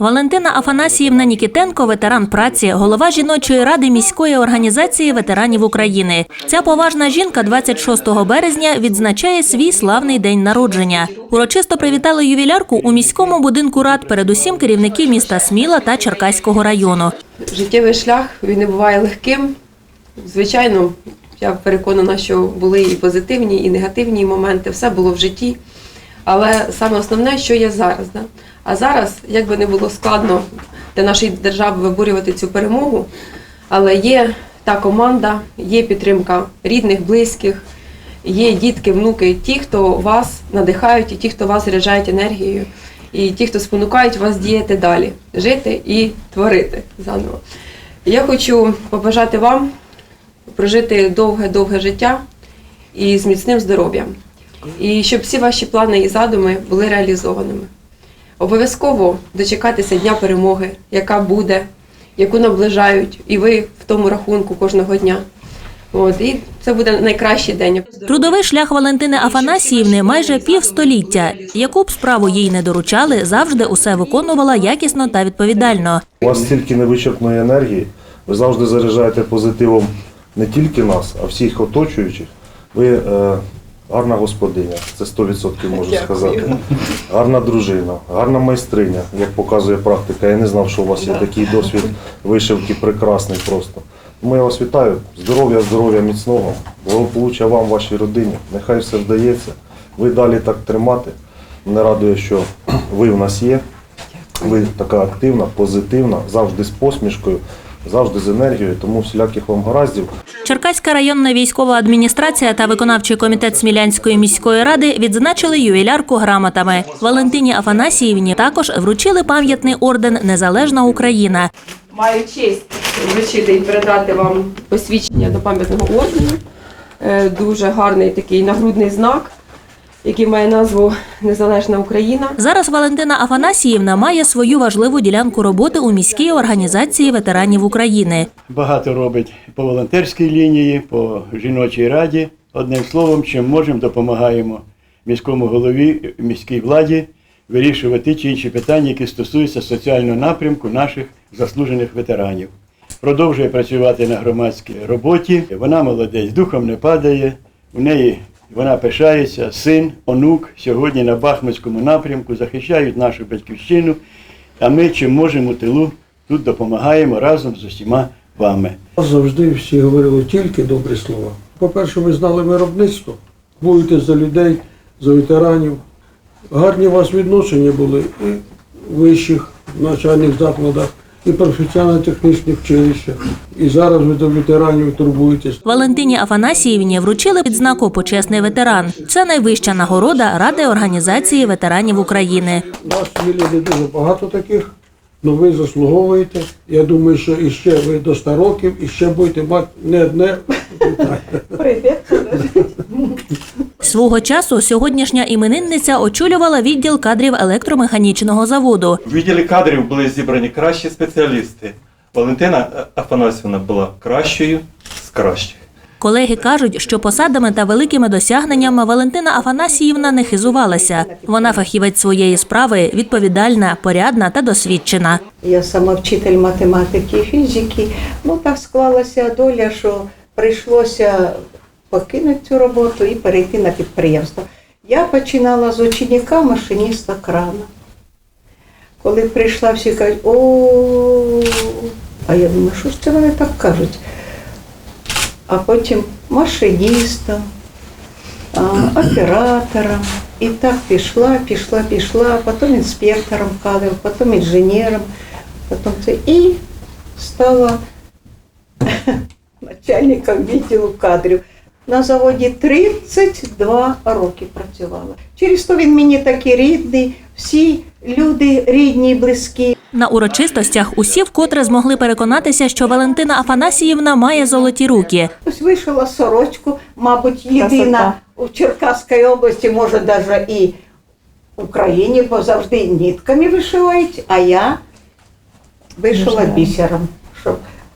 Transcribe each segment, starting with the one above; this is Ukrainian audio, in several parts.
Валентина Афанасіївна Нікітенко, ветеран праці, голова жіночої ради міської організації ветеранів України. Ця поважна жінка 26 березня відзначає свій славний день народження. Урочисто привітали ювілярку у міському будинку рад, передусім керівники міста Сміла та Черкаського району. Життєвий шлях він не буває легким. Звичайно, я переконана, що були і позитивні, і негативні моменти, все було в житті. Але саме основне, що є зараз. Да? А зараз, як би не було складно для нашої держави виборювати цю перемогу, але є та команда, є підтримка рідних, близьких, є дітки, внуки, ті, хто вас надихають, і ті, хто вас заряджають енергією, і ті, хто спонукають вас діяти далі, жити і творити заново. Я хочу побажати вам прожити довге-довге життя і з міцним здоров'ям. І щоб всі ваші плани і задуми були реалізованими. Обов'язково дочекатися дня перемоги, яка буде, яку наближають, і ви в тому рахунку кожного дня. От, і це буде найкращий день. Трудовий шлях Валентини Афанасіївни майже півстоліття. Яку б справу їй не доручали, завжди усе виконувала якісно та відповідально. У вас стільки невичерпної енергії, ви завжди заряджаєте позитивом не тільки нас, а всіх оточуючих. Ви е, гарна господиня, це 100% можу Дякую. сказати. Гарна дружина, гарна майстриня, як показує практика. Я не знав, що у вас є такий досвід вишивки прекрасний просто. Я вас вітаю. Здоров'я, здоров'я міцного, благополуччя вам, вашій родині. Нехай все вдається. Ви далі так тримати. Мене радує, що ви в нас є. Ви така активна, позитивна, завжди з посмішкою, завжди з енергією, тому всіляких вам гараздів. Черкаська районна військова адміністрація та виконавчий комітет Смілянської міської ради відзначили ювілярку грамотами. Валентині Афанасіївні також вручили пам'ятний орден Незалежна Україна. Маю честь вручити і передати вам посвідчення до пам'ятного ордену. Е, Дуже гарний такий нагрудний знак, який має назву Незалежна Україна. Зараз Валентина Афанасіївна має свою важливу ділянку роботи у міській організації ветеранів України. Багато робить по волонтерській лінії, по жіночій раді. Одним словом, чим можемо, допомагаємо міському голові, міській владі вирішувати ті чи інші питання, які стосуються соціального напрямку наших заслужених ветеранів. Продовжує працювати на громадській роботі. Вона молодець, духом не падає. У неї вона пишається, син, онук сьогодні на Бахмутському напрямку захищають нашу батьківщину. А ми чим можемо тилу тут допомагаємо разом з усіма вами. Завжди всі говорили тільки добрі слова. По-перше, ви знали виробництво, будете за людей, за ветеранів. Гарні у вас відношення були і в вищих навчальних закладах, і професіонально-технічне училищах. І зараз ви до ветеранів турбуєтесь. Валентині Афанасіївні вручили відзнаку Почесний ветеран. Це найвища нагорода Ради організації ветеранів України. У Нас не дуже багато таких, але ви заслуговуєте. Я думаю, що іще ви до 100 років, і ще будете мати не одне. Свого часу сьогоднішня іменинниця очолювала відділ кадрів електромеханічного заводу. В відділі кадрів були зібрані кращі спеціалісти. Валентина Афанасьівна була кращою з кращих. Колеги кажуть, що посадами та великими досягненнями Валентина Афанасіївна не хизувалася. Вона фахівець своєї справи, відповідальна, порядна та досвідчена. Я сама вчитель математики і фізики. Ну так склалася доля, що прийшлося покинути цю роботу і перейти на підприємство. Я починала з ученика машиніста крана. Коли прийшла, всі кажуть, о, а я думаю, що ж це вони так кажуть? А потім машиністом, а, оператором. І так пішла, пішла, пішла, а потім інспектором кадрів, потім інженером, потім це і стала начальником відділу кадрів. На заводі 32 роки працювала. Через то він мені такий рідний, всі люди рідні, близькі. На урочистостях усі вкотре змогли переконатися, що Валентина Афанасіївна має золоті руки. Ось вишила сорочку, мабуть, єдина у Черкаській області, може навіть і в Україні, бо завжди нітками вишивають, а я вишила бісером,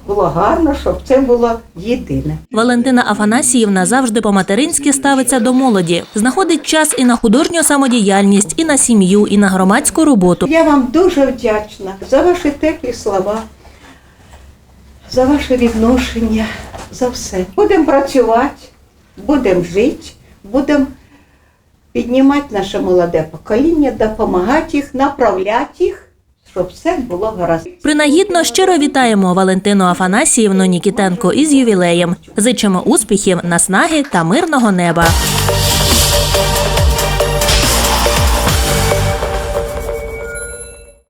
було гарно, щоб це було єдине. Валентина Афанасіївна завжди по-материнськи ставиться до молоді, знаходить час і на художню самодіяльність, і на сім'ю, і на громадську роботу. Я вам дуже вдячна за ваші теплі слова, за ваше відношення, за все. Будемо працювати, будемо жити, будемо піднімати наше молоде покоління, допомагати їх, направляти їх, щоб все було гаразд. Принагідно щиро вітаємо Валентину Афанасіївну Нікітенко із ювілеєм. Зичимо успіхів, наснаги та мирного неба.